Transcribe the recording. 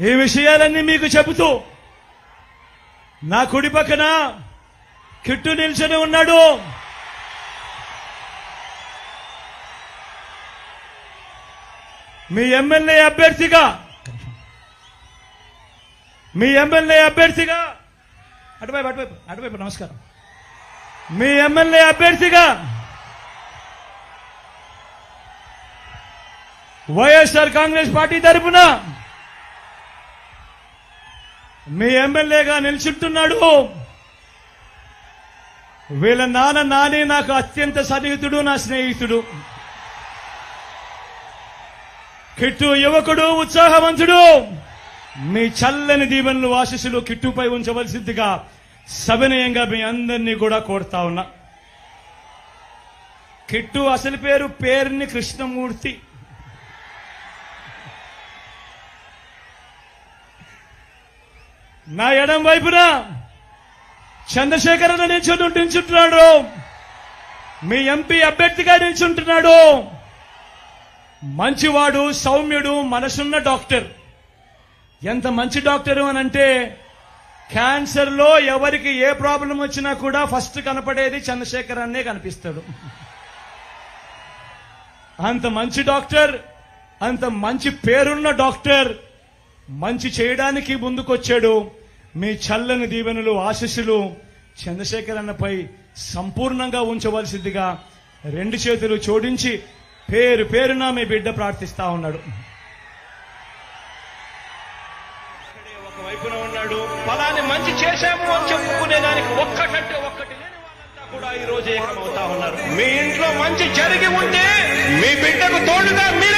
ఈ విషయాలన్నీ మీకు చెబుతూ నా కుడి పక్కన కిట్టు నిల్చొని ఉన్నాడు. మీ ఎమ్మెల్యే అభ్యర్థిగా మీ ఎమ్మెల్యే అభ్యర్థిగా అటువైపు అటువైపు అటువైపు నమస్కారం. మీ ఎమ్మెల్యే అభ్యర్థిగా వైఎస్ఆర్ కాంగ్రెస్ పార్టీ తరఫున మీ ఎమ్మెల్యేగా నిల్చుంటున్నాడు వీళ్ళ నాన్న నాని నాకు అత్యంత సన్నిహితుడు నా స్నేహితుడు. కిట్టు యువకుడు ఉత్సాహవంతుడు. మీ చల్లని దీవెనలు ఆశీస్సులు కిట్టుపై ఉంచవలసిందిగా సవినయంగా మీ అందరినీ కూడా కోరుతా ఉన్నా. కిట్టు అసలు పేరు పేరుని కృష్ణమూర్తి. నా ఎడం వైపున చంద్రశేఖర్ నిల్చుని నిల్చుంటున్నాడు. మీ ఎంపీ అభ్యర్థిగా నిల్చుంటున్నాడు. మంచివాడు సౌమ్యుడు మనసున్న డాక్టర్. ఎంత మంచి డాక్టరు అని అంటే క్యాన్సర్లో ఎవరికి ఏ ప్రాబ్లం వచ్చినా కూడా ఫస్ట్ కనపడేది చంద్రశేఖర్ అన్నే కనిపిస్తాడు. అంత మంచి డాక్టర్ అంత మంచి పేరున్న డాక్టర్. మంచి చేయడానికి ముందుకొచ్చాడు. మీ చల్లని దీవెనలు ఆశీస్సులు చంద్రశేఖర్ అన్నపై సంపూర్ణంగా ఉంచవలసిందిగా రెండు చేతులు జోడించి పేరు పేరున మీ బిడ్డ ప్రార్థిస్తా ఉన్నాడు. ఇక్కడే వైపున ఉన్నాడు. ఫలాన్ని మంచి చేశాము అని చెప్పుకునే దానికి ఒక్కటంటే ఒక్కటి లేని వాళ్ళంతా కూడా ఈ రోజు ఏకమవుతా ఉన్నారు. మీ ఇంట్లో మంచి జరిగి ఉంటే మీ బిడ్డకు తోడుగా మీరే